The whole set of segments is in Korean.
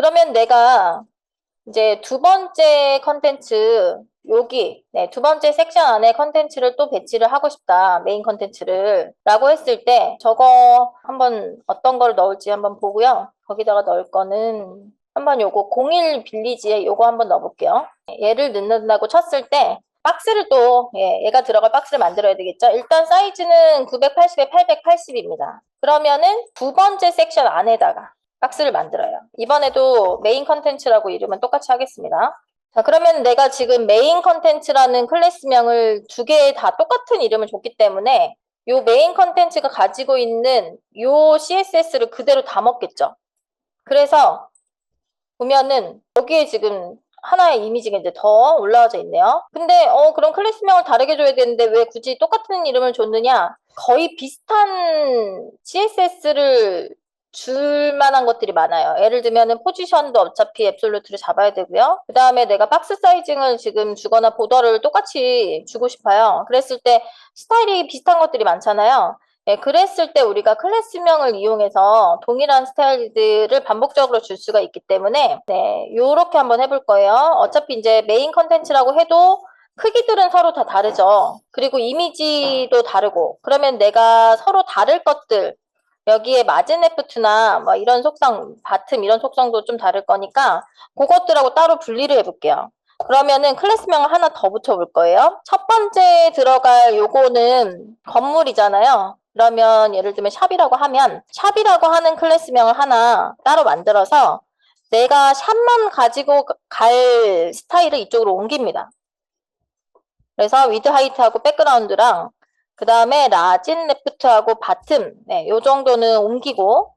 그러면 내가 이제 두 번째 컨텐츠 여기 네, 두 번째 섹션 안에 컨텐츠를 또 배치를 하고 싶다. 메인 컨텐츠를 라고 했을 때 저거 한번 어떤 걸 넣을지 한번 보고요. 거기다가 넣을 거는 한번 요거 01 빌리지에 요거 한번 넣어볼게요. 얘를 넣는다고 쳤을 때 박스를 또 예, 얘가 들어갈 박스를 만들어야 되겠죠. 일단 사이즈는 980에 880입니다. 그러면은 두 번째 섹션 안에다가 박스를 만들어요. 이번에도 메인 컨텐츠라고 이름은 똑같이 하겠습니다. 자, 그러면 내가 지금 메인 컨텐츠라는 클래스명을 두 개 다 똑같은 이름을 줬기 때문에 요 메인 컨텐츠가 가지고 있는 요 CSS를 그대로 다 먹겠죠. 그래서 보면은 여기에 지금 하나의 이미지가 이제 더 올라와져 있네요. 근데 어 그럼 클래스명을 다르게 줘야 되는데 왜 굳이 똑같은 이름을 줬느냐? 거의 비슷한 CSS를 줄 만한 것들이 많아요. 예를 들면은 포지션도 어차피 앱솔루트를 잡아야 되고요. 그 다음에 내가 박스 사이징을 지금 주거나 보더를 똑같이 주고 싶어요. 그랬을 때 스타일이 비슷한 것들이 많잖아요. 예, 그랬을 때 우리가 클래스명을 이용해서 동일한 스타일들을 반복적으로 줄 수가 있기 때문에 네, 요렇게 한번 해볼 거예요. 어차피 이제 메인 컨텐츠라고 해도 크기들은 서로 다 다르죠. 그리고 이미지도 다르고 그러면 내가 서로 다를 것들 여기에 마진 레프트나 뭐 이런 속성, 바텀 이런 속성도 좀 다를 거니까 그것들하고 따로 분리를 해볼게요. 그러면은 클래스명을 하나 더 붙여볼 거예요. 첫 번째 들어갈 요거는 건물이잖아요. 그러면 예를 들면 샵이라고 하면 샵이라고 하는 클래스명을 하나 따로 만들어서 내가 샵만 가지고 갈 스타일을 이쪽으로 옮깁니다. 그래서 위드 하이트하고 백그라운드랑 그 다음에 라진 레프트하고 바텀 네, 요 정도는 옮기고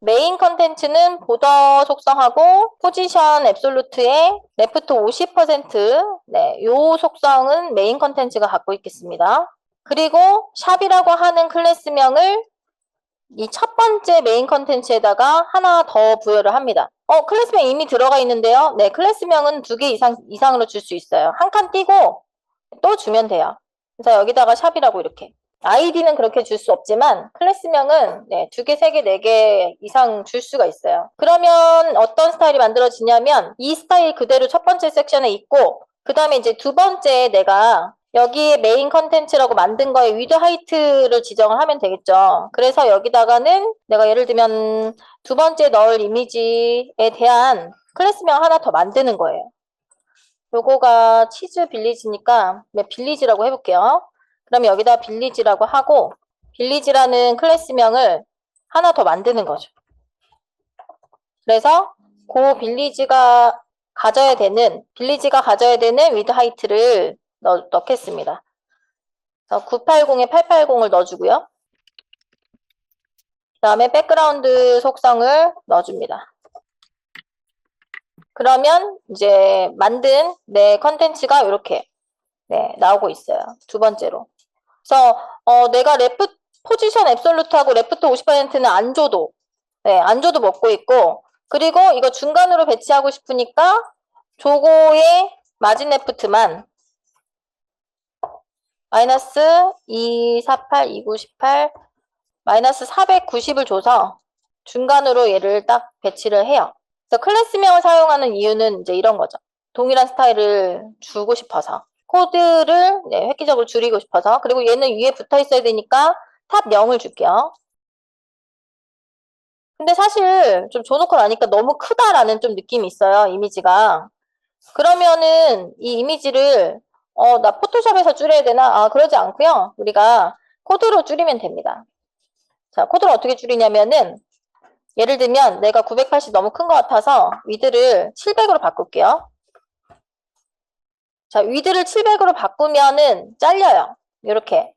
메인 컨텐츠는 보더 속성하고 포지션 앱솔루트의 레프트 50% 네, 요 속성은 메인 컨텐츠가 갖고 있겠습니다. 그리고 샵이라고 하는 클래스명을 이 첫 번째 메인 컨텐츠에다가 하나 더 부여를 합니다. 어, 클래스명 이미 들어가 있는데요. 네, 클래스명은 두 개 이상, 이상으로 줄 수 있어요. 한 칸 띄고 또 주면 돼요. 그래서 여기다가 샵이라고 이렇게. 아이디는 그렇게 줄 수 없지만 클래스명은 네, 두 개, 세 개, 네 개 이상 줄 수가 있어요. 그러면 어떤 스타일이 만들어지냐면 이 스타일 그대로 첫 번째 섹션에 있고 그 다음에 이제 두 번째 내가 여기 메인 컨텐츠라고 만든 거에 위드 하이트를 지정을 하면 되겠죠. 그래서 여기다가는 내가 예를 들면 두 번째 넣을 이미지에 대한 클래스명 하나 더 만드는 거예요. 요거가 치즈 빌리지니까 네, 빌리지라고 해볼게요. 그럼 여기다 빌리지라고 하고 빌리지라는 클래스명을 하나 더 만드는 거죠. 그래서 그 빌리지가 가져야 되는 빌리지가 가져야 되는 위드 하이트를 넣, 넣겠습니다. 980에 880을 넣어주고요. 그 다음에 백그라운드 속성을 넣어줍니다. 그러면 이제 만든 내 컨텐츠가 이렇게 네, 나오고 있어요. 두 번째로. 그래서 어, 내가 레프 포지션 앱솔루트하고 레프트 50%는 안 줘도 네, 안 줘도 먹고 있고 그리고 이거 중간으로 배치하고 싶으니까 조고의 마진 레프트만 마이너스 248, 298, 마이너스 490을 줘서 중간으로 얘를 딱 배치를 해요. 그래서 클래스명을 사용하는 이유는 이제 이런 거죠. 동일한 스타일을 주고 싶어서. 코드를 네, 획기적으로 줄이고 싶어서. 그리고 얘는 위에 붙어 있어야 되니까 탑 0을 줄게요. 근데 사실 좀 줘놓고 나니까 너무 크다라는 좀 느낌이 있어요. 이미지가. 그러면은 이 이미지를 어, 나 포토샵에서 줄여야 되나? 아, 그러지 않고요. 우리가 코드로 줄이면 됩니다. 자, 코드를 어떻게 줄이냐면은 예를 들면 내가 980 너무 큰 것 같아서 위드를 700으로 바꿀게요. 자, 위드를 700으로 바꾸면은 잘려요. 이렇게.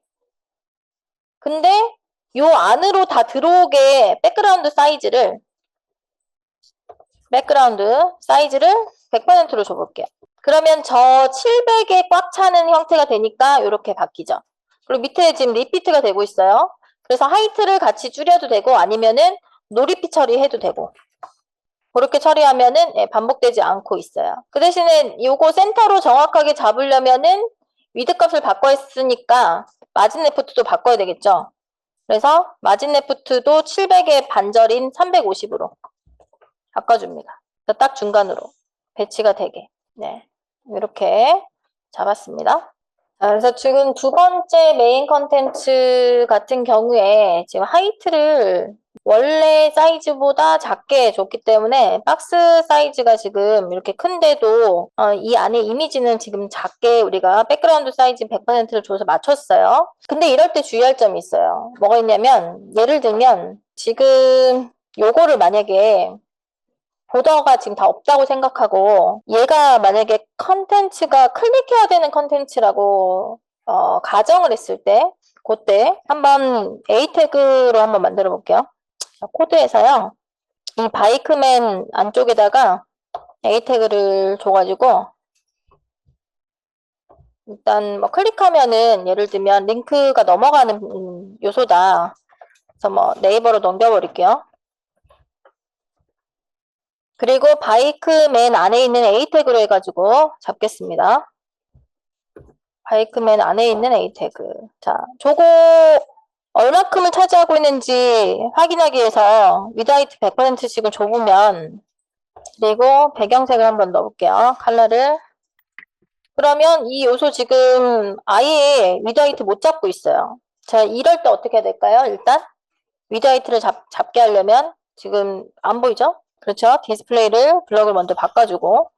근데 요 안으로 다 들어오게 백그라운드 사이즈를 백그라운드 사이즈를 100%로 줘볼게요. 그러면 저 700에 꽉 차는 형태가 되니까 이렇게 바뀌죠. 그리고 밑에 지금 리피트가 되고 있어요. 그래서 하이트를 같이 줄여도 되고 아니면은 놀이피 처리해도 되고 그렇게 처리하면은 예, 반복되지 않고 있어요. 그 대신에 요거 센터로 정확하게 잡으려면은 위드 값을 바꿔 했으니까 마진 레프트도 바꿔야 되겠죠. 그래서 마진 레프트도 700의 반절인 350으로 바꿔줍니다. 딱 중간으로 배치가 되게. 네. 이렇게 잡았습니다. 자, 그래서 지금 두 번째 메인 컨텐츠 같은 경우에 지금 하이트를 원래 사이즈보다 작게 줬기 때문에 박스 사이즈가 지금 이렇게 큰데도 어, 이 안에 이미지는 지금 작게 우리가 백그라운드 사이즈 100%를 줘서 맞췄어요. 근데 이럴 때 주의할 점이 있어요. 뭐가 있냐면 예를 들면 지금 요거를 만약에 보더가 지금 다 없다고 생각하고 얘가 만약에 컨텐츠가 클릭해야 되는 컨텐츠라고 어, 가정을 했을 때 그때 한번 A 태그로 한번 만들어 볼게요. 자, 코드에서요. 이 바이크맨 안쪽에다가 A 태그를 줘가지고 일단 뭐 클릭하면은 예를 들면 링크가 넘어가는 음, 요소다. 그래서 뭐 네이버로 넘겨버릴게요. 그리고 바이크맨 안에 있는 A 태그로 해가지고 잡겠습니다. 바이크맨 안에 있는 A 태그. 자, 저거 얼마큼을 차지하고 있는지 확인하기 위해서 위드하이트 100%씩을 줘보면 그리고 배경색을 한번 넣어볼게요. 컬러를. 그러면 이 요소 지금 아예 위드하이트 못 잡고 있어요. 자, 이럴 때 어떻게 해야 될까요? 일단 위드하이트를 잡, 잡게 하려면 지금 안 보이죠? 그렇죠? 디스플레이를 블럭을 먼저 바꿔주고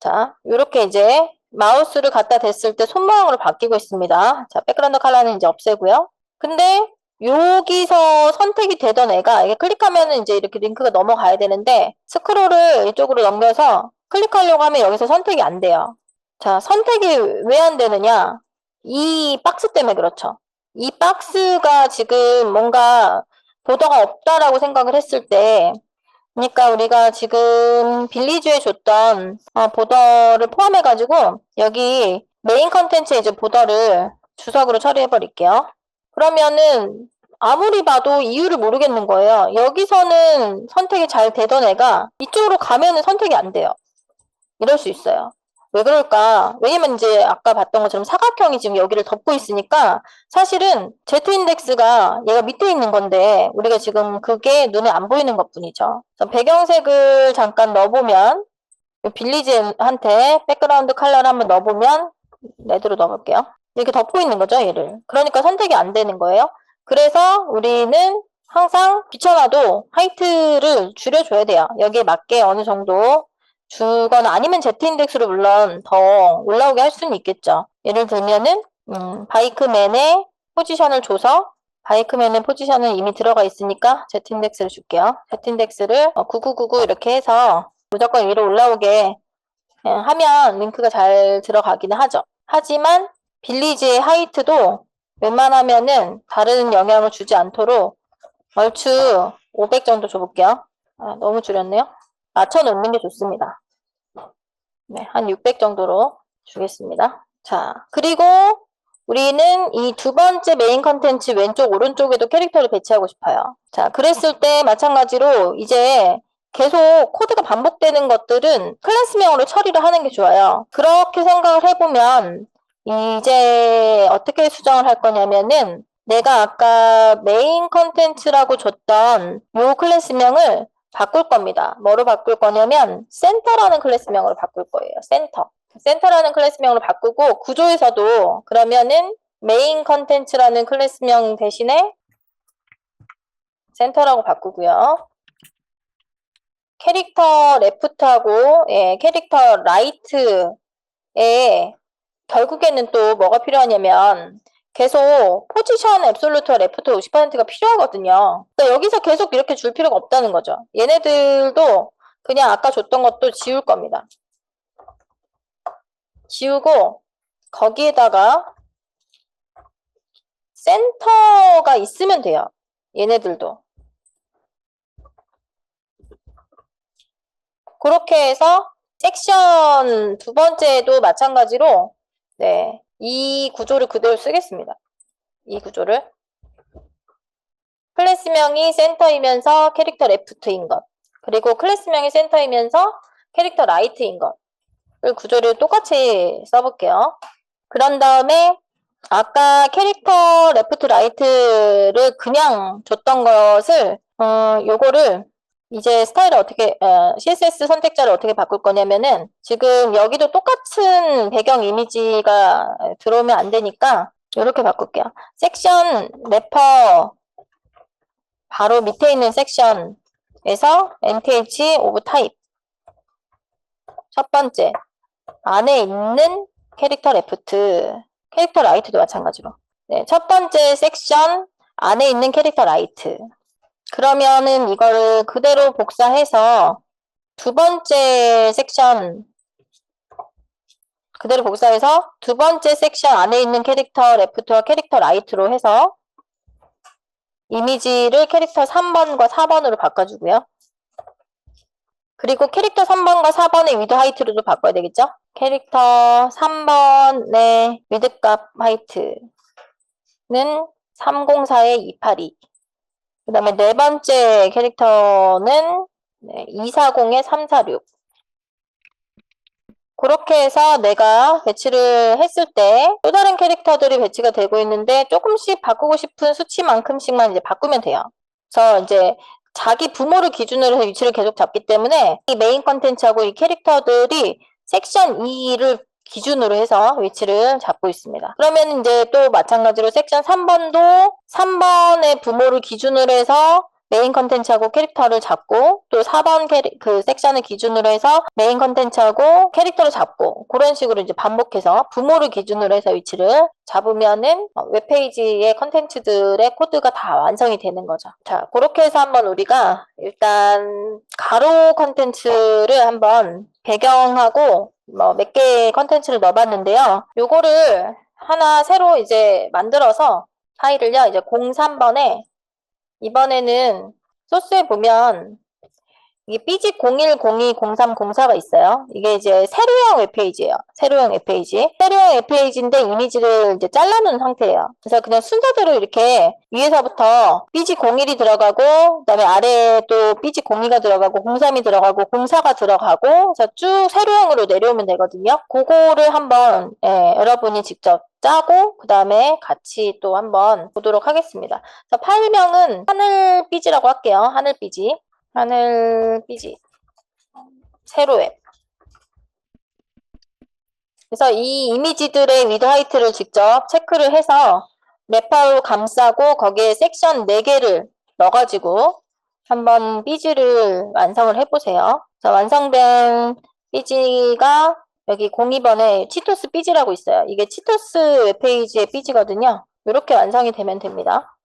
자, 이렇게 이제 마우스를 갖다 댔을 때 손모양으로 바뀌고 있습니다. 자, 백그라운드 컬러는 이제 없애고요. 근데 여기서 선택이 되던 애가 이게 클릭하면은 이제 이렇게 링크가 넘어가야 되는데 스크롤을 이쪽으로 넘겨서 클릭하려고 하면 여기서 선택이 안 돼요. 자, 선택이 왜 안 되느냐? 이 박스 때문에 그렇죠. 이 박스가 지금 뭔가 보더가 없다라고 생각을 했을 때 그러니까 우리가 지금 빌리주에 줬던 어, 보더를 포함해 가지고 여기 메인 컨텐츠에 이제 보더를 주석으로 처리해 버릴게요. 그러면은 아무리 봐도 이유를 모르겠는 거예요. 여기서는 선택이 잘 되던 애가 이쪽으로 가면은 선택이 안 돼요. 이럴 수 있어요. 왜 그럴까? 왜냐면 이제 아까 봤던 것처럼 사각형이 지금 여기를 덮고 있으니까 사실은 Z 인덱스가 얘가 밑에 있는 건데 우리가 지금 그게 눈에 안 보이는 것 뿐이죠. 배경색을 잠깐 넣어보면 빌리지한테 백그라운드 컬러를 한번 넣어보면 레드로 넣어볼게요. 이렇게 덮고 있는 거죠, 얘를. 그러니까 선택이 안 되는 거예요. 그래서 우리는 항상 비춰놔도 하이트를 줄여줘야 돼요. 여기에 맞게 어느 정도 주거나 아니면 Z인덱스로 물론 더 올라오게 할 수는 있겠죠. 예를 들면은 음, 바이크맨의 포지션을 줘서 바이크맨의 포지션은 이미 들어가 있으니까 Z인덱스를 줄게요. Z인덱스를 9999 이렇게 해서 무조건 위로 올라오게 예, 하면 링크가 잘 들어가기는 하죠. 하지만 빌리지의 하이트도 웬만하면은 다른 영향을 주지 않도록 얼추 500 정도 줘볼게요. 아, 너무 줄였네요. 맞춰 놓는 게 좋습니다. 네, 한 600 정도로 주겠습니다. 자, 그리고 우리는 이 두 번째 메인 컨텐츠 왼쪽, 오른쪽에도 캐릭터를 배치하고 싶어요. 자, 그랬을 때 마찬가지로 이제 계속 코드가 반복되는 것들은 클래스명으로 처리를 하는 게 좋아요. 그렇게 생각을 해보면 이제 어떻게 수정을 할 거냐면은 내가 아까 메인 컨텐츠라고 줬던 요 클래스명을 바꿀 겁니다. 뭐로 바꿀 거냐면 센터라는 클래스명으로 바꿀 거예요. 센터. 센터라는 클래스명으로 바꾸고 구조에서도 그러면은 메인 컨텐츠라는 클래스명 대신에 센터라고 바꾸고요. 캐릭터 레프트하고 예, 캐릭터 라이트에 결국에는 또 뭐가 필요하냐면 계속 포지션 앱솔루트와 레프트 50%가 필요하거든요. 그러니까 여기서 계속 이렇게 줄 필요가 없다는 거죠. 얘네들도 그냥 아까 줬던 것도 지울 겁니다. 지우고 거기에다가 센터가 있으면 돼요. 얘네들도. 그렇게 해서 섹션 두 번째도 마찬가지로 네, 이 구조를 그대로 쓰겠습니다. 이 구조를. 클래스명이 센터이면서 캐릭터 레프트인 것. 그리고 클래스명이 센터이면서 캐릭터 라이트인 것. 을 구조를 똑같이 써볼게요. 그런 다음에 아까 캐릭터 레프트 라이트를 그냥 줬던 것을 어, 요거를 이제 스타일을 어떻게, 어, CSS 선택자를 어떻게 바꿀 거냐면은 지금 여기도 똑같은 배경 이미지가 들어오면 안 되니까 이렇게 바꿀게요. 섹션 래퍼 바로 밑에 있는 섹션에서 nth of type 첫 번째 안에 있는 캐릭터 레프트 캐릭터 라이트도 마찬가지로. 네, 첫 번째 섹션 안에 있는 캐릭터 라이트 그러면은 이거를 그대로 복사해서 두 번째 섹션 그대로 복사해서 두 번째 섹션 안에 있는 캐릭터 레프트와 캐릭터 라이트로 해서 이미지를 캐릭터 3번과 4번으로 바꿔주고요. 그리고 캐릭터 3번과 4번의 위드 하이트로도 바꿔야 되겠죠? 캐릭터 3번의 위드 값 하이트는 304의 282. 그 다음에 네 번째 캐릭터는 240의 346. 그렇게 해서 내가 배치를 했을 때 또 다른 캐릭터들이 배치가 되고 있는데 조금씩 바꾸고 싶은 수치만큼씩만 이제 바꾸면 돼요. 그래서 이제 자기 부모를 기준으로 해서 위치를 계속 잡기 때문에 이 메인 컨텐츠하고 이 캐릭터들이 섹션 2를 기준으로 해서 위치를 잡고 있습니다. 그러면 이제 또 마찬가지로 섹션 3번도 3번의 부모를 기준으로 해서 메인 컨텐츠하고 캐릭터를 잡고 또 4번 캐리, 그 섹션을 기준으로 해서 메인 컨텐츠하고 캐릭터를 잡고 그런 식으로 이제 반복해서 부모를 기준으로 해서 위치를 잡으면은 어, 웹페이지의 컨텐츠들의 코드가 다 완성이 되는 거죠. 자, 그렇게 해서 한번 우리가 일단 가로 컨텐츠를 한번 배경하고 뭐 몇 개의 컨텐츠를 넣어봤는데요. 요거를 하나 새로 이제 만들어서 파일을요, 이제 03번에 이번에는 소스에 보면 이게 삐직01020304가 있어요. 이게 이제 세로형 웹페이지예요. 세로형 웹페이지. 세로형 웹페이지인데 이미지를 이제 잘라놓은 상태예요. 그래서 그냥 순서대로 이렇게 위에서부터 삐직01이 들어가고 그다음에 아래에 또 삐직02가 들어가고 03이 들어가고 04가 들어가고 그래서 쭉 세로형으로 내려오면 되거든요. 그거를 한번 예, 여러분이 직접 짜고 그 다음에 같이 또 한번 보도록 하겠습니다. 파일명은 하늘삐지라고 할게요. 하늘삐지. 하늘삐지. 세로앱. 그래서 이 이미지들의 위드 하이트를 직접 체크를 해서 랩파로 감싸고 거기에 섹션 4개를 넣어가지고 한번 삐지를 완성을 해보세요. 그래서 완성된 삐지가 여기 02번에 치토스 삐지라고 있어요. 이게 치토스 웹페이지의 삐지거든요. 이렇게 완성이 되면 됩니다.